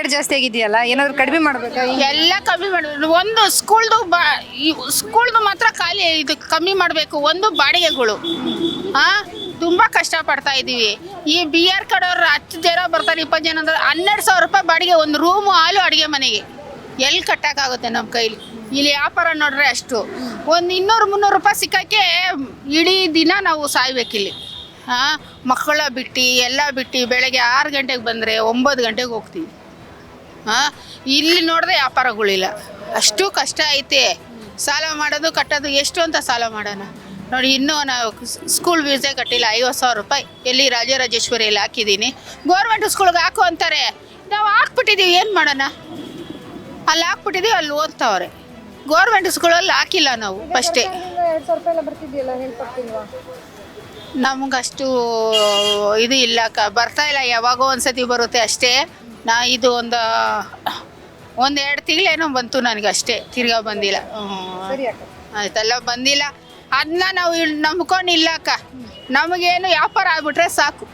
Rate ಜಾಸ್ತಿ ಆಗಿದೆಯಲ್ಲ, ಏನಾದ್ರು ಕಡಿಮೆ ಮಾಡ್ಬೇಕಾ? ಎಲ್ಲ ಕಮ್ಮಿ ಮಾಡಬೇಕು. ಒಂದು ಸ್ಕೂಲ್ದು ಬಾ ಸ್ಕೂಲ್ದು ಮಾತ್ರ ಖಾಲಿ ಇದು ಕಮ್ಮಿ ಮಾಡಬೇಕು, ಒಂದು ಬಾಡಿಗೆಗಳು. ಆ, ತುಂಬ ಕಷ್ಟಪಡ್ತಾ ಇದ್ದೀವಿ ಈ ಬಿ ಆರ್ ಕಡೆಯವ್ರು ಹತ್ತು ಜನ ಬರ್ತಾರೆ, ಇಪ್ಪತ್ತು ಜನ ಅಂದ್ರೆ ಹನ್ನೆರಡು ಸಾವಿರ ರೂಪಾಯಿ ಬಾಡಿಗೆ, ಒಂದು ರೂಮು ಹಾಲು, ಅಡುಗೆ ಮನೆಗೆ. ಎಲ್ಲಿ ಕಟ್ಟೋಕ್ಕಾಗುತ್ತೆ ನಮ್ಮ ಕೈಲಿ? ಇಲ್ಲಿ ವ್ಯಾಪಾರ ನೋಡ್ರೆ ಅಷ್ಟು. ಒಂದು ಇನ್ನೂರು ಮುನ್ನೂರು ರೂಪಾಯಿ ಸಿಕ್ಕಕ್ಕೆ ಇಡೀ ದಿನ ನಾವು ಸಾಯ್ಬೇಕಿಲ್ಲಿ ಹಾಂ ಮಕ್ಕಳ ಬಿಟ್ಟು, ಎಲ್ಲ ಬಿಟ್ಟು, ಬೆಳಗ್ಗೆ ಆರು ಗಂಟೆಗೆ ಬಂದರೆ ಒಂಬತ್ತು ಗಂಟೆಗೆ ಹೋಗ್ತೀವಿ. ಹಾಂ ಇಲ್ಲಿ ನೋಡಿದ್ರೆ ವ್ಯಾಪಾರಗಳಿಲ್ಲ ಅಷ್ಟು ಕಷ್ಟ ಐತೆ. ಸಾಲ ಮಾಡೋದು, ಕಟ್ಟೋದು, ಎಷ್ಟು ಅಂತ ಸಾಲ ಮಾಡೋಣ? ನೋಡಿ, ಇನ್ನೂ ನಾವು ಸ್ಕೂಲ್ ಫೀಸೇ ಕಟ್ಟಿಲ್ಲ, ಐವತ್ತು ಸಾವಿರ ರೂಪಾಯಿ. ಎಲ್ಲಿ ರಾಜರಾಜೇಶ್ವರಿಯಲ್ಲಿ ಹಾಕಿದ್ದೀನಿ. ಗೋರ್ಮೆಂಟ್ ಸ್ಕೂಲ್ಗೆ ಹಾಕು ಅಂತಾರೆ. ನಾವು ಹಾಕ್ಬಿಟ್ಟಿದ್ದೀವಿ, ಏನು ಮಾಡೋಣ? ಅಲ್ಲಿ ಹಾಕ್ಬಿಟ್ಟಿದ್ದೀವಿ, ಅಲ್ಲಿ ಓದ್ತಾವ್ರೆ. ಗೋರ್ಮೆಂಟ್ ಸ್ಕೂಲಲ್ಲಿ ಹಾಕಿಲ್ಲ ನಾವು, ಫಸ್ಟೇ. ನಮಗಷ್ಟು ಇದು ಇಲ್ಲ, ಕ ಬರ್ತಾ ಇಲ್ಲ, ಯಾವಾಗೋ ಒಂದ್ಸತಿ ಬರುತ್ತೆ ಅಷ್ಟೇ. ನಾ ಇದು ಒಂದು ಒಂದು ಎರಡು ತಿಂಗಳೇನೋ ಬಂತು ನನಗೆ ಅಷ್ಟೇ ತಿರ್ಗಾ ಬಂದಿಲ್ಲ. ಆಯ್ತಲ್ಲ ಬಂದಿಲ್ಲ. ಅದನ್ನ ನಾವು ನಂಬ್ಕೊಂಡಿಲ್ಲ ಅಕ್ಕ. ನಮಗೇನು ವ್ಯಾಪಾರ ಆಗ್ಬಿಟ್ರೆ ಸಾಕು.